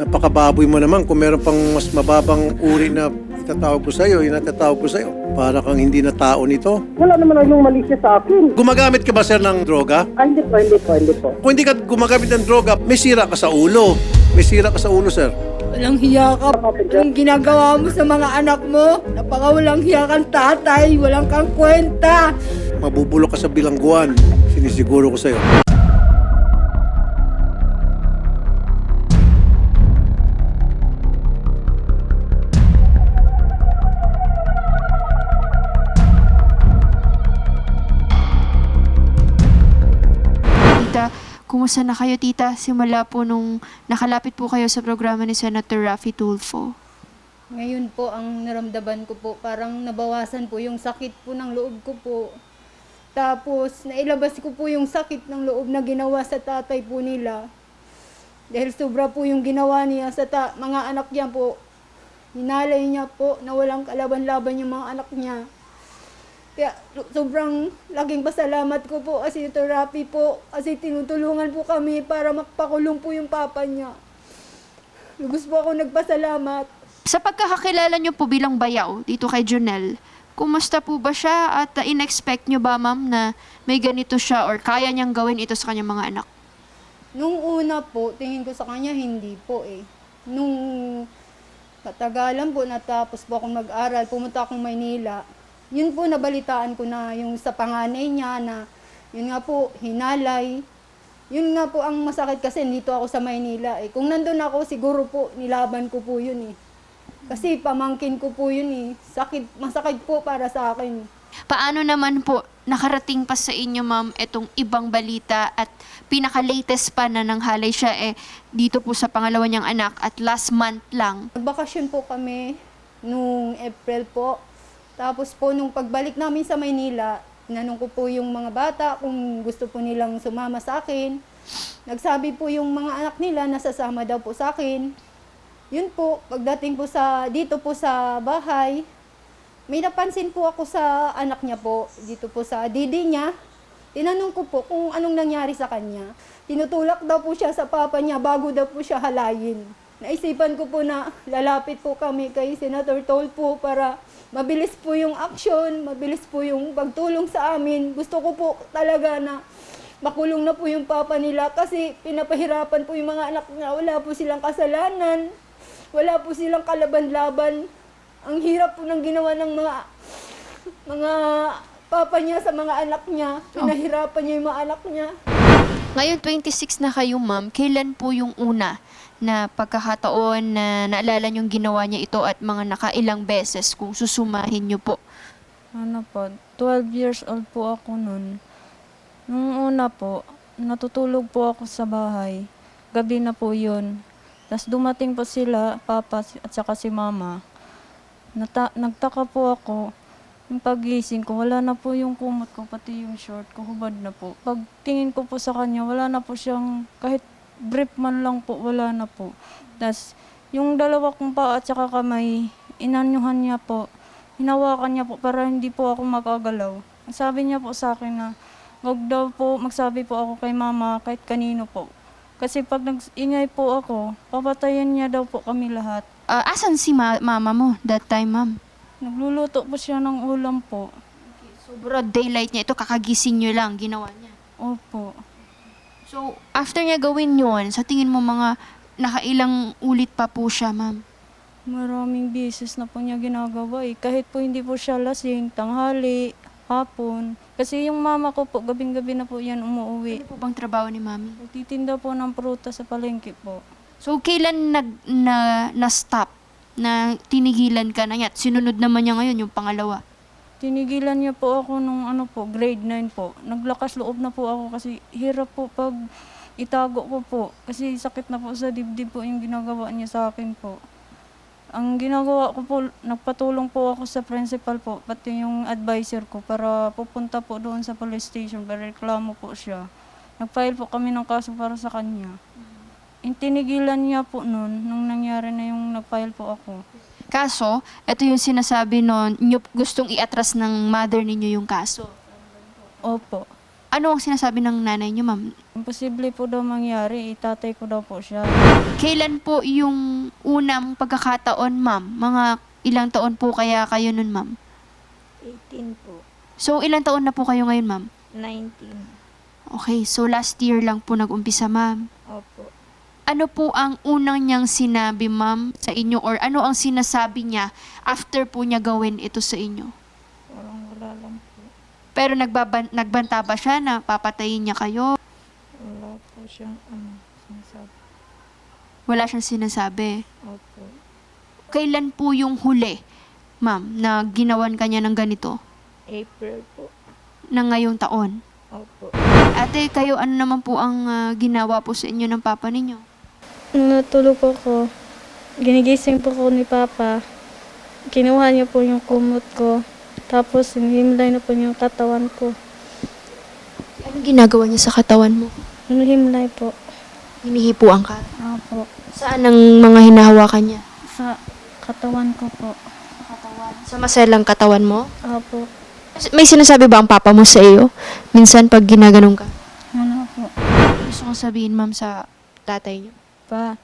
Napakababoy mo naman kung meron pang mas mababang uri na itatawag ko sa'yo, yung natatawag ko sa'yo. Para kang hindi na tao nito. Wala naman anong mali siya sa akin. Gumagamit ka ba, sir, ng droga? Ay, hindi po, hindi po, hindi po. Kung hindi ka gumagamit ng droga, may sira ka sa ulo. May sira ka sa ulo, sir. Walang hiya ka. Yung ginagawa mo sa mga anak mo, napaka walang hiya kang tatay, walang kang kwenta. Mabubulok ka sa bilangguan. Sinisiguro ko sa'yo. Kumusta na kayo, tita? Simula po nung nakalapit po kayo sa programa ni Senator Raffy Tulfo. Ngayon po ang naramdaman ko po, parang nabawasan po yung sakit po ng loob ko po. Tapos nailabas ko po yung sakit ng loob na ginawa sa tatay po nila. Dahil sobra po yung ginawa niya sa ta- mga anak niya po. Hinalay niya po na walang kalaban-laban yung mga anak niya. Kaya sobrang laging pasalamat ko po kasi ito Rapi po kasi tinutulungan po kami para mapakulong po yung papa niya. Lubos po ako nagpasalamat. Sa pagkakakilala niyo po bilang bayaw dito kay Jonel, kumusta po ba siya at uh, in-expect niyo ba ma'am na may ganito siya or kaya niyang gawin ito sa kanyang mga anak? Nung una po, tingin ko sa kanya, hindi po eh. Nung katagalan po, natapos po akong mag-aral, pumunta akong Maynila. Yun po, nabalitaan ko na yung sa panganay niya na, yun nga po, hinalay. Yun nga po ang masakit kasi dito ako sa Maynila eh. Kung nandun ako, siguro po, nilaban ko po yun eh. Kasi pamangkin ko po yun eh. Sakit, masakit po para sa akin. Paano naman po nakarating pa sa inyo ma'am itong ibang balita at pinaka-latest pa na nanghalay siya eh dito po sa pangalawa niyang anak at last month lang. Nagbakasyon po kami nung April po. Tapos po nung pagbalik namin sa Maynila, tinanong ko po yung mga bata kung gusto po nilang sumama sa akin. Nagsabi po yung mga anak nila na sasama daw po sa akin. Yun po, pagdating po sa dito po sa bahay, may napansin po ako sa anak niya po, dito po sa didi niya. Tinanong ko po kung anong nangyari sa kanya. Tinutulak daw po siya sa papa niya bago daw po siya halayin. Naisipan ko po na lalapit po kami kay Senator Tolpo para mabilis po yung action, mabilis po yung pagtulong sa amin. Gusto ko po talaga na makulong na po yung papa nila kasi pinapahirapan po yung mga anak niya. Wala po silang kasalanan, wala po silang kalaban-laban. Ang hirap po ng ginawa ng mga mga papa niya sa mga anak niya. Pinahirapan niya yung mga anak niya. Ngayon 26 na kayo ma'am, kailan po yung una na pagkakataon na naalala niyong ginawa niya ito at mga nakailang beses kung susumahin niyo po? Ano po, 12 years old po ako nun. Nung una po, natutulog po ako sa bahay. Gabi na po yun. Tapos dumating po sila, papa at saka si mama. Nata- nagtaka po ako. Yung pagising ko, wala na po yung kumot ko, pati yung short ko, hubad na po. Pag tingin ko po sa kanya, wala na po siyang, kahit brief man lang po, wala na po. Tapos, yung dalawa kong paa at saka kamay, inanyuhan niya po, hinawakan niya po para hindi po ako makagalaw. Sabi niya po sa akin na, wag daw po, magsabi po ako kay mama, kahit kanino po. Kasi pag nag-ingay po ako, papatayin niya daw po kami lahat. Ah, asan si ma- mama mo that time ma'am? Nagluluto po siya ng ulam po. So broad daylight niya ito, kakagising niyo lang, ginawa niya. Opo. So after niya gawin yun, sa tingin mo mga nakailang ulit pa po siya ma'am? Maraming beses na po niya ginagawa eh. Kahit po hindi po siya lasing, tanghali, hapon. Kasi yung mama ko po, gabing-gabi na po yan umuwi. Ano po bang trabaho ni mami? Nagtitinda po ng pruta sa palengke po. So kailan nag na, na-stop na tinigilan ka na niya? Sinunod naman niya ngayon yung pangalawa. Tinigilan niya po ako nung ano po, grade 9 po. Naglakas loob na po ako kasi hirap po pag itago ko po. Kasi sakit na po sa dibdib po yung ginagawa niya sa akin po. Ang ginagawa ko po, nagpatulong po ako sa principal po, pati yung advisor ko para pupunta po doon sa police station para reklamo po siya. Nag-file po kami ng kaso para sa kanya. Yung tinigilan niya po noon, nung nangyari na yung nag-file po ako. Kaso, ito yung sinasabi nun, nyo gustong iatras ng mother ninyo yung kaso. Opo. Ano ang sinasabi ng nanay niyo, ma'am? Imposible po daw mangyari, itatay ko daw po siya. Kailan po yung unang pagkakataon, ma'am? Mga ilang taon po kaya kayo nun, ma'am? 18 po. So, ilang taon na po kayo ngayon, ma'am? 19. Okay, so last year lang po nag-umpisa, ma'am. Opo. Ano po ang unang niyang sinabi, ma'am, sa inyo? Or ano ang sinasabi niya after po niya gawin ito sa inyo? Parang wala lang po. Pero nagbaban- nagbanta ba siya na papatayin niya kayo? Wala po siyang ano, sinasabi. Wala siyang sinasabi. Opo. Kailan po yung huli, ma'am, na ginawan kanya ng ganito? April po. Na ngayong taon? Opo. Ate, kayo ano naman po ang ah, ginawa po sa inyo ng papa ninyo? Natulog ako, ginigising po ko ni Papa. Kinuha niya po yung kumot ko. Tapos, hinimlay na po niya yung katawan ko. Anong ginagawa niya sa katawan mo? Hinimlay po. Hinihipuan ka? Apo. Saan ang mga hinahawakan niya? Sa katawan ko po. Sa maselang katawan mo? Apo. May sinasabi ba ang papa mo sa iyo? Minsan pag ginaganong ka? Ano po. Gusto kong sabihin, ma'am, sa tatay niyo. Pa,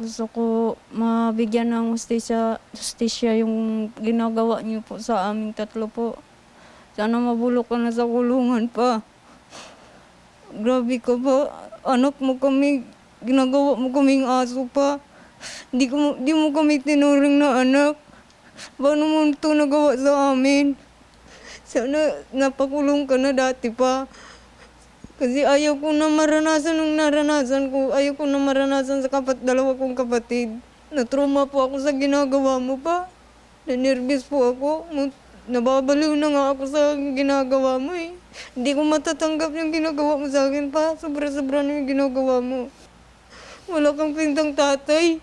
gusto ko mabigyan ng justisya, justisya yung ginagawa niyo po sa aming tatlo po. Sana mabulok ka na sa kulungan pa. Grabe ka pa. Anak mo kami, ginagawa mo kaming aso pa. Di, ko, di mo kami tinuring na anak. Paano mo ito nagawa sa amin? Sana napakulong ka na dati pa. Kasi ayaw ko na maranasan ng naranasan ko. Ayaw ko na maranasan sa kapat dalawa kong kapatid. Natruma po ako sa ginagawa mo pa. Nanervous po ako. Nababaliw na nga ako sa ginagawa mo eh. Hindi ko matatanggap yung ginagawa mo sa akin pa. Sobra-sobra na yung ginagawa mo. Wala kang pintang tatay.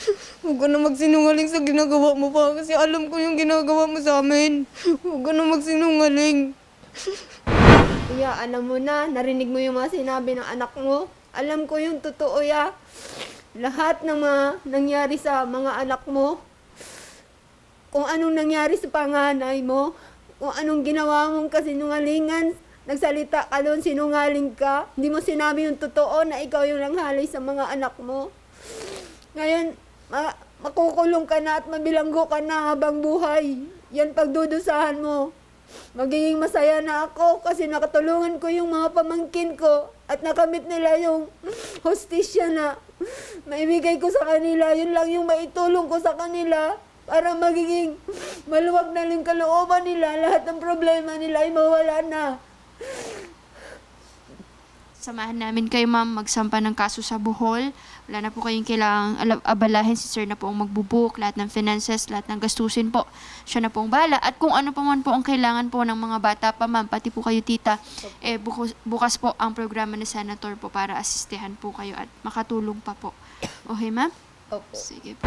Huwag ka na magsinungaling sa ginagawa mo pa kasi alam ko yung ginagawa mo sa amin. Huwag ka na magsinungaling. Kuya, alam mo na, narinig mo yung mga sinabi ng anak mo. Alam ko yung totoo ya. Lahat ng mga nangyari sa mga anak mo, kung anong nangyari sa panganay mo, kung anong ginawa mong kasinungalingan, nagsalita ka doon, sinungaling ka, hindi mo sinabi yung totoo na ikaw yung langhalay sa mga anak mo. Ngayon, ma- makukulong ka na at mabilanggo ka na habang buhay. Yan pagdudusahan mo. Magiging masaya na ako kasi nakatulungan ko yung mga pamangkin ko at nakamit nila yung hostisya na maibigay ko sa kanila. Yun lang yung maitulong ko sa kanila para magiging maluwag na yung kalooban nila. Lahat ng problema nila ay mawala na. Samahan namin kayo, ma'am, magsampa ng kaso sa Bohol. Wala na po kayong kailangang ala- abalahin. Si sir na po ang magbubook, lahat ng finances, lahat ng gastusin po. Siya na po ang bahala. At kung ano pa man po ang kailangan po ng mga bata pa, ma'am, pati po kayo, tita, eh, bukas, bukas po ang programa ni Senator po para asistehan po kayo at makatulong pa po. Okay, ma'am? Opo. Sige po.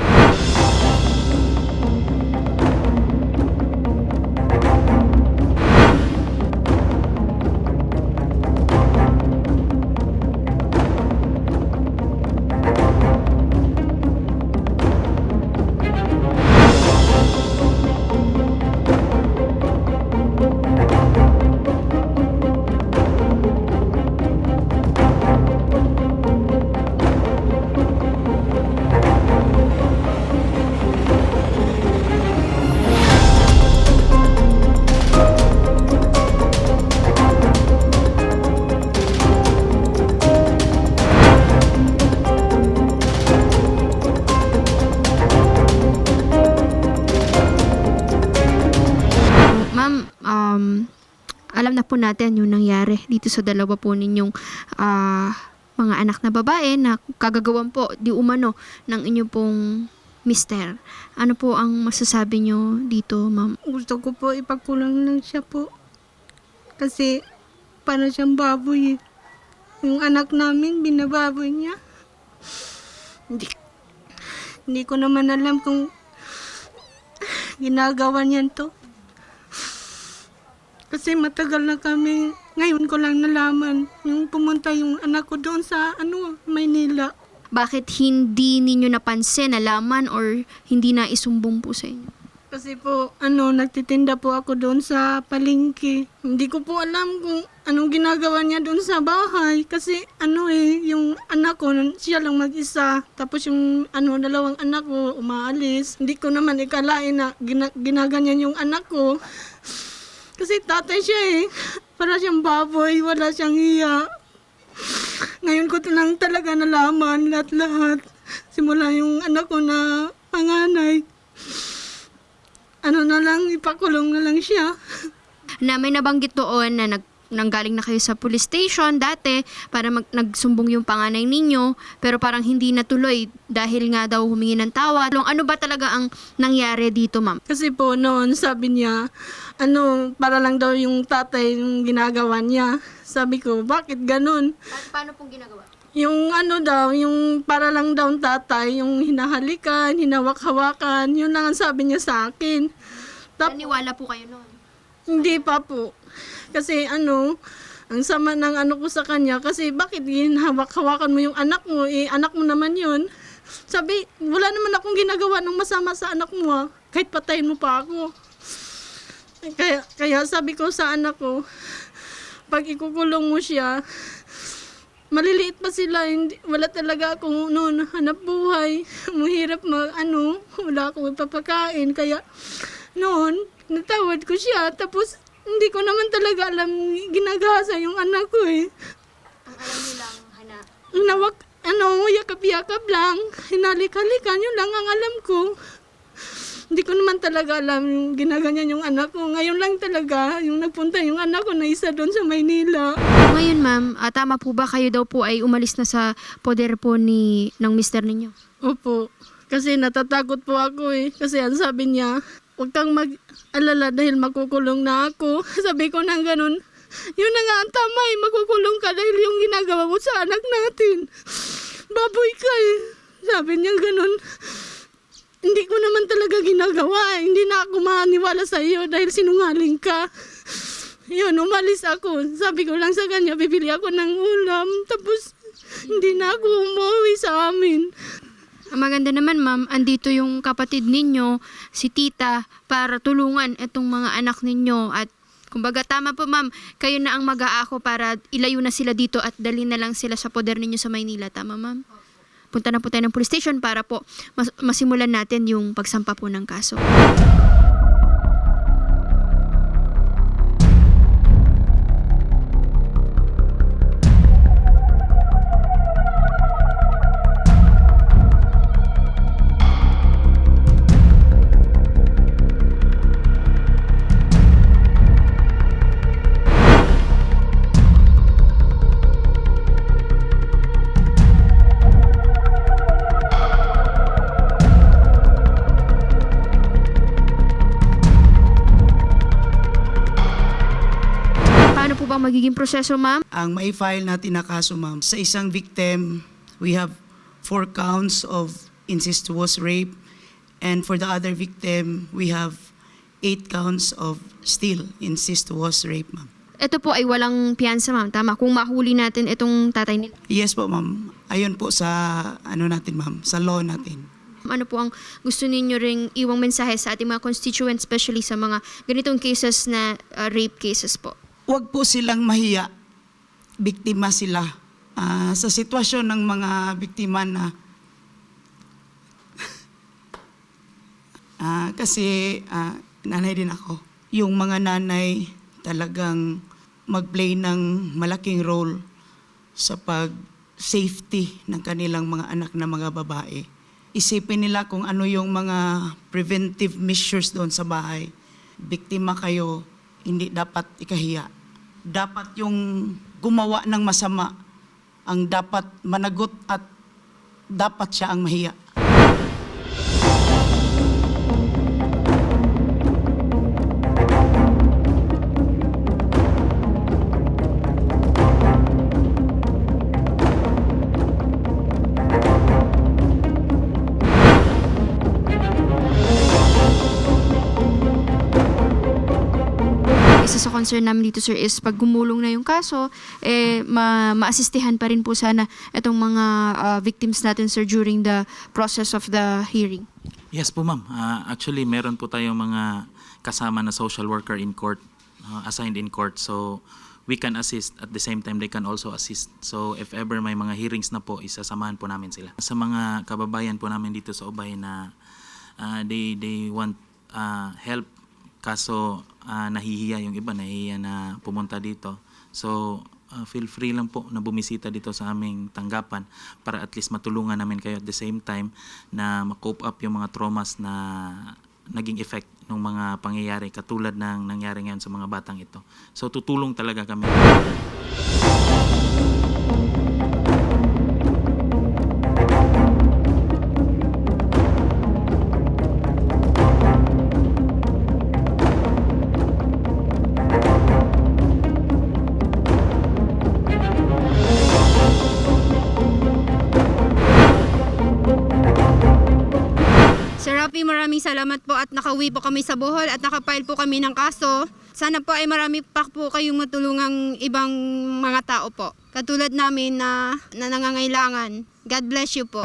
Na po natin yung nangyari dito sa dalawa po ninyong ah, mga anak na babae na kagagawan po di umano ng inyo pong mister. Ano po ang masasabi nyo dito, ma'am? Gusto ko po ipagkulang lang siya po. Kasi para siyang baboy eh. Yung anak namin, binababoy niya. Hindi, hindi ko naman alam kung ginagawa niyan to. Kasi matagal na kami, ngayon ko lang nalaman, yung pumunta yung anak ko doon sa ano, Maynila. Bakit hindi ninyo napansin, nalaman, or hindi na isumbong po sa inyo? Kasi po, ano, nagtitinda po ako doon sa palengke. Hindi ko po alam kung anong ginagawa niya doon sa bahay. Kasi ano eh, yung anak ko, siya lang mag-isa. Tapos yung ano, dalawang anak ko umaalis. Hindi ko naman ikalain na gina- ginaganyan yung anak ko. Kasi tatay siya eh. Para siyang baboy, wala siyang hiya. Ngayon ko lang talaga nalaman lahat-lahat. Simula yung anak ko na panganay. Ano na lang, ipakulong na lang siya. Na may nabanggit doon na nag nanggaling na kayo sa police station dati para mag, nagsumbong yung panganay ninyo pero parang hindi natuloy dahil nga daw humingi ng tawad. Ano ba talaga ang nangyari dito, ma'am? Kasi po noon, sabi niya, ano, para lang daw yung tatay yung ginagawa niya. Sabi ko, bakit ganun? paano pong ginagawa? Yung ano daw, yung para lang daw ang tatay, yung hinahalikan, hinawak-hawakan, yun lang ang sabi niya sa akin. Tap- Naniwala po kayo noon. Hindi pa po. Kasi ano, ang sama ng ano ko sa kanya, kasi bakit hinahawak-hawakan mo yung anak mo? Eh, anak mo naman yun. Sabi, wala naman akong ginagawa ng masama sa anak mo ah. Kahit patayin mo pa ako. Kaya, kaya sabi ko sa anak ko, pag ikukulong mo siya, maliliit pa sila, hindi, wala talaga akong noon hanap buhay. Mahirap mag, ano, wala akong ipapakain. Kaya noon, natawad ko siya. Tapos, hindi ko naman talaga alam ginagasa yung anak ko eh. Ang alam niyo lang, hana, Nawak, ano, yakap-yakap lang. Hinalik-halikan, yun lang ang alam ko. Hindi ko naman talaga alam yung ginaganyan yung anak ko. Ngayon lang talaga, yung nagpunta yung anak ko na isa doon sa Maynila. Ngayon, ma'am, ah, tama po ba kayo daw po ay umalis na sa poder po ni ng mister ninyo? Opo. Kasi natatakot po ako eh. Kasi ang sabi niya, huwag kang mag-alala dahil makukulong na ako. Sabi ko nang ganun, yun na nga ang tama eh, makukulong ka dahil yung ginagawa mo sa anak natin. Baboy ka eh. Sabi niya ganun. Hindi ko naman talaga ginagawa eh. Hindi na ako maniwala sa iyo dahil sinungaling ka. Yun, umalis ako. Sabi ko lang sa kanya, bibili ako ng ulam. Tapos, hindi na ako umuwi sa amin. Ang maganda naman, ma'am, andito yung kapatid ninyo, si tita, para tulungan itong mga anak ninyo at Kumbaga, tama po ma'am, kayo na ang mag-aako para ilayo na sila dito at dali na lang sila sa poder ninyo sa Maynila. Tama ma'am? Punta na po tayo ng police station para po mas- masimulan natin yung pagsampa po ng kaso. Ba magiging proseso ma'am? Ang mai-file natin na kaso, ma'am, sa isang victim, we have four counts of incestuous rape. And for the other victim, we have eight counts of still incestuous rape, ma'am. Ito po ay walang piyansa ma'am. Tama, kung mahuli natin itong tatay nila. Yes po, ma'am. Ayon po sa, ano natin, ma'am, sa law natin. Ano po ang gusto ninyo ring iwang mensahe sa ating mga constituents, especially sa mga ganitong cases na uh, rape cases po? Huwag po silang mahiya. Biktima sila. Ah, sa sitwasyon ng mga biktima na Ah, kasi ah, nanay din ako. Yung mga nanay talagang mag-play ng malaking role sa pag-safety ng kanilang mga anak na mga babae. Isipin nila kung ano yung mga preventive measures doon sa bahay. Biktima kayo, hindi dapat ikahiya. Dapat yung gumawa ng masama ang dapat managot at dapat siya ang mahiya. Concern namin dito sir is pag gumulong na yung kaso, eh ma maasistihan pa rin po sana itong mga uh, victims natin sir during the process of the hearing. Yes po ma'am. Ah, actually, meron po tayong mga kasama na social worker in court, ah, assigned in court. So, we can assist at the same time they can also assist. So, if ever may mga hearings na po, isasamahan po namin sila. Sa mga kababayan po namin dito sa Ubay na ah, they, they want ah, help kaso ah, nahihiya yung iba, nahihiya na pumunta dito. So, ah, feel free lang po na bumisita dito sa aming tanggapan para at least matulungan namin kayo at the same time na ma-cope up yung mga traumas na naging effect ng mga pangyayari katulad ng nangyari ngayon sa mga batang ito. So tutulong talaga kami. Salamat po at nakauwi po kami sa Bohol at nakapile po kami ng kaso. Sana po ay marami pa po kayong matulungang ibang mga tao po. Katulad namin na, na nangangailangan. God bless you po.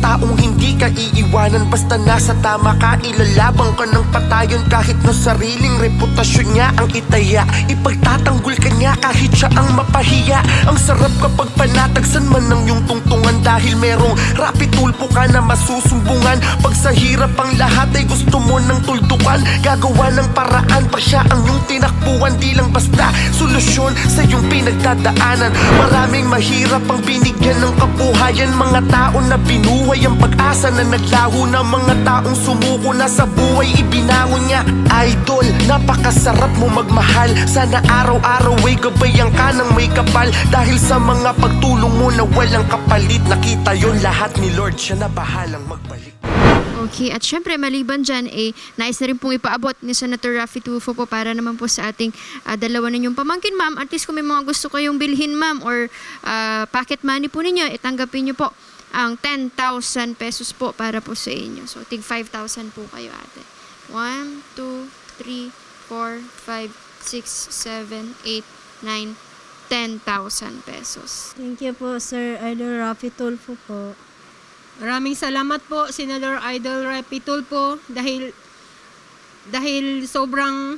Taong hindi ka iiwanan Basta nasa tama ka, ilalabang ka ng patayon. Kahit na sariling reputasyon niya ang itaya Ipagtatanggol ka niya kahit siya ang mapahiya. Ang sarap kapag panatagsan man ng iyong tungtungan Dahil merong rapi tulpo ka na masusumbungan. Pag sa hirap ang lahat ay gusto mo ng tuldukan. Gagawa ng paraan pa siya ang iyong tinakbuhan. Di lang basta solusyon sa iyong pinagdadaanan. Maraming mahirap ang binigyan ng kabuhayan. Mga tao na binuhay ang pag-asa na naglaho na Mga taong sumuko na sa buhay ibinangon niya Idol, napakasarap mo magmahal. Sana araw-araw ay gabayan ka ng may kapal. Dahil sa mga pagtulong mo na walang kapalit Nakita yon lahat ni Lord, siya na bahalang magbalik Okay, at syempre maliban dyan, eh, nais na rin pong ipaabot ni Senator Raffy Tulfo po para naman po sa ating ah, dalawa ninyong pamangkin, ma'am. At least kung may mga gusto kayong bilhin, ma'am, or ah, pocket money po ninyo, itanggapin nyo po ang 10,000 pesos po para po sa inyo. So, tig 5,000 po kayo, ate. 1, 2, 3, 4, 5, 6, 7, 8, 9, 10,000 pesos. Thank you po, Sir Idol Rafi Tulfo po. Maraming salamat po, Senador Idol Rapi Tulfo, dahil dahil sobrang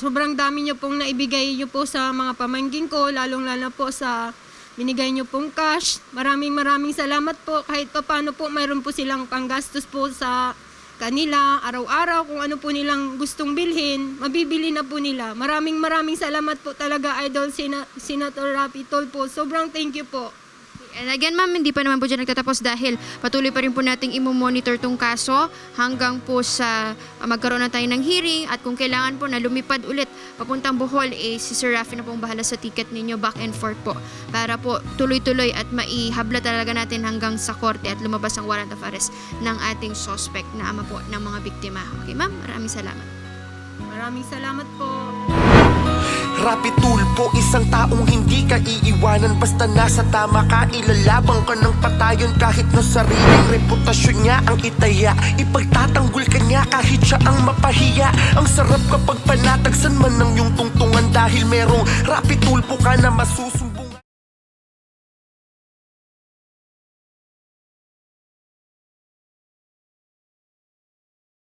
sobrang dami niyo pong naibigay niyo po sa mga pamangkin ko, lalong-lalo po sa binigay niyo pong cash. Maraming maraming salamat po. Kahit pa paano po, mayroon po silang panggastos po sa kanila, araw-araw, kung ano po nilang gustong bilhin, mabibili na po nila. Maraming maraming salamat po talaga, Idol Sena- Senator Rapi Tulfo. Sobrang thank you po. And again, ma'am, hindi pa naman po dyan nagtatapos dahil patuloy pa rin po nating imo-monitor tong kaso hanggang po sa magkaroon na tayo ng hearing at kung kailangan po na lumipad ulit papuntang Bohol, eh, si Sir Rafi na pong bahala sa ticket ninyo back and forth po para po tuloy-tuloy at maihabla talaga natin hanggang sa korte at lumabas ang warrant of arrest ng ating suspect na ama po ng mga biktima. Okay, ma'am? Maraming salamat. Maraming salamat po. Rapi tulpo, isang taong hindi ka iiwanan. Basta nasa tama ka, ilalabang ka ng patayon. Kahit na sariling reputasyon niya ang itaya Ipagtatanggol ka niya kahit siya ang mapahiya. Ang sarap kapag panatagsan man ng iyong tungtungan Dahil merong rapi tulpo ka na masusunod